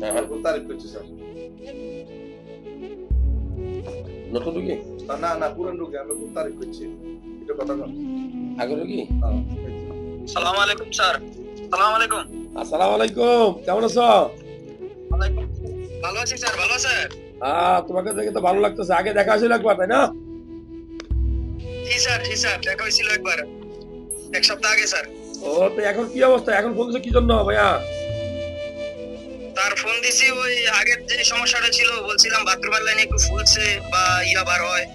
হ্যাঁ, হ্যাঁ। তারিফ করছে স্যার নতুন রুগী না না পুরান রুগী আমি খুব তারিফ করছি এটা কথা না আগে রুগী সালাম আলাইকুম স্যার সালাম আলাইকুম আসসালামু আলাইকুম কেমন আছো ভালো আছি স্যার ভালো আছে আহ তোমাকে দেখে তো ভালো লাগতেছে। আগে দেখা হয়েছিল একবার তাই না? জি স্যার জি স্যার দেখা হয়েছিল একবার। এক সপ্তাহ আগে স্যার ও তো এখন কি অবস্থা? এখন ফোন দিছো কি জন্য ভাইয়া? তার ফোন দিছি ওই আগের যে সমস্যাটা ছিল বলছিলাম বাথরুমের লাইনে একটু ফুলছে বা ইয়া বার হয়।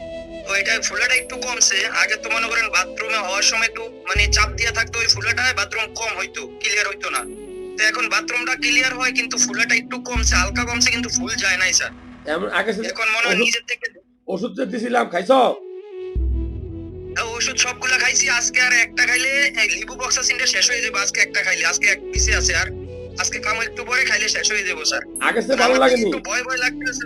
তো এটা ফুলাটা একটু কমছে। আগে তো মনে করেন বাথরুমে হওয়ার সময় একটু মানে চাপ দিয়া থাকতো ওই ফুলাটায় বাথরুম কম হইতো ক্লিয়ার হইতো না। তো এখন বাথরুমটা ক্লিয়ার হয় কিন্তু ফুলাটা একটু কমছে হালকা কমছে কিন্তু ফুল যায় নাই স্যার এখন মনে হয় নিজের থেকে ওষুধ দিছিলাম খাইছো? ওষুধ সবগুলা খাইছি আজকে আর একটা খাইলে শেষ হয়ে যাবে আজকে একটা খাইলে আজকে এক পিসে আছে আর আজকে কাম একটু পরে খাইলে শেষ হয়ে যাব স্যার। আগে সে ভালো লাগেনি? একটু ভয় ভয় লাগতেছে।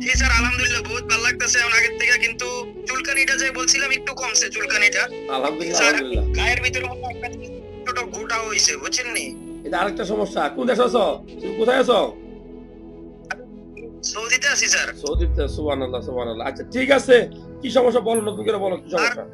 জি স্যার আলহামদুলিল্লাহ বহুত ভালো লাগতেছে। এখন আগের থেকে কিন্তু চুলকানিটা যে বলছিলাম একটু কমছে চুলকানিটা। আলহামদুলিল্লাহ গায়ের ভিতরে একটা ছোট গোটা হয়েছে বুঝছেন নি? এটা আরেকটা সমস্যা। কোন দেশে আছো? কোথায় আছো? সৌদিতে আছি স্যার। সৌদিতে সুবহানাল্লাহ সুবহানাল্লাহ। আচ্ছা ঠিক আছে। কি সমস্যা বলো নতুন করে বলো কি সমস্যা?